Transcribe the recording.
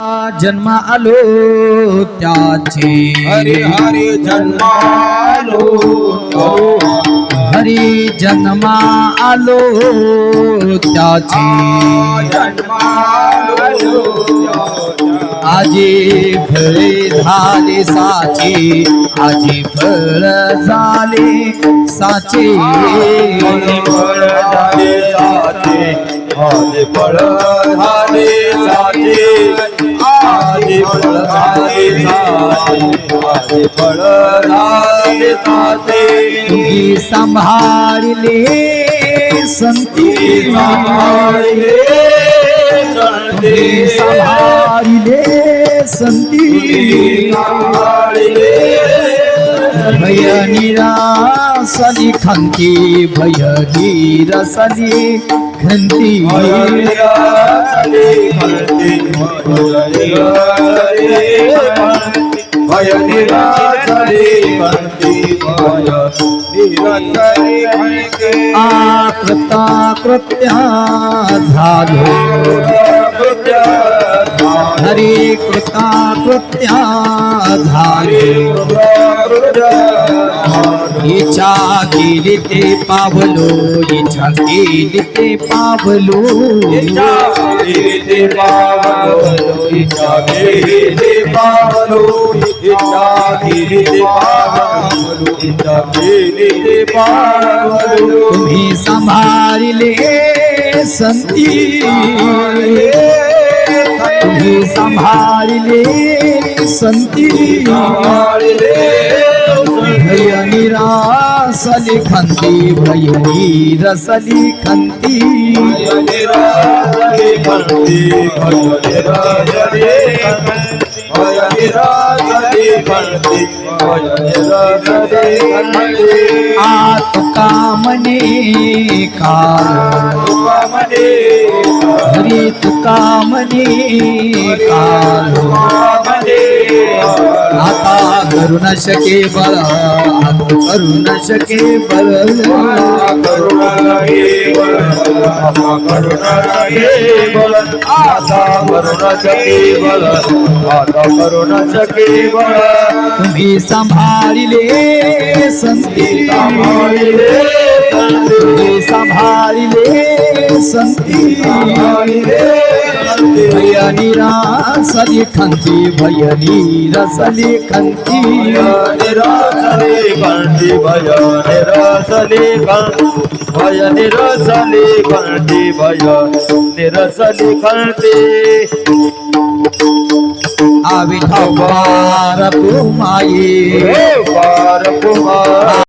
जन्म आलो त्याचे हरी हरी जन्मालो हरी जन्मा आलो त्याचे. आजी फळे झाले साचे आजी फळ झाले साचे. फळ झाले साचे आधी फळ झाले साचे. तुम्ही सांभाळले संती सांभाळले संती भय निरासली खंती. भय निरसली खंती भय निराचरी भक्ती भय आकृता कृत्या झालो हरी कृता कृत्या झालो इच्छा केली ते पावलो इच्छा केली ते पावलो तुम्ही सांभाळले संती तुम्ही सांभाळले संती भय निरासली खंती भय निरसली खंती. आत कामने काल. हरी तुकामने काल. आता करू न शके बळ आता करू न शके बळ. तुम्ही सांभाळले संती तुम्ही सांभाळले संती भैयानी रासली खन्ती भैयानी रसली खन्ती रसले बन्ती भयो रसले भयो नि रसले बन्ती भयो नि रसले खन्ती बार पुमाई बार पुमा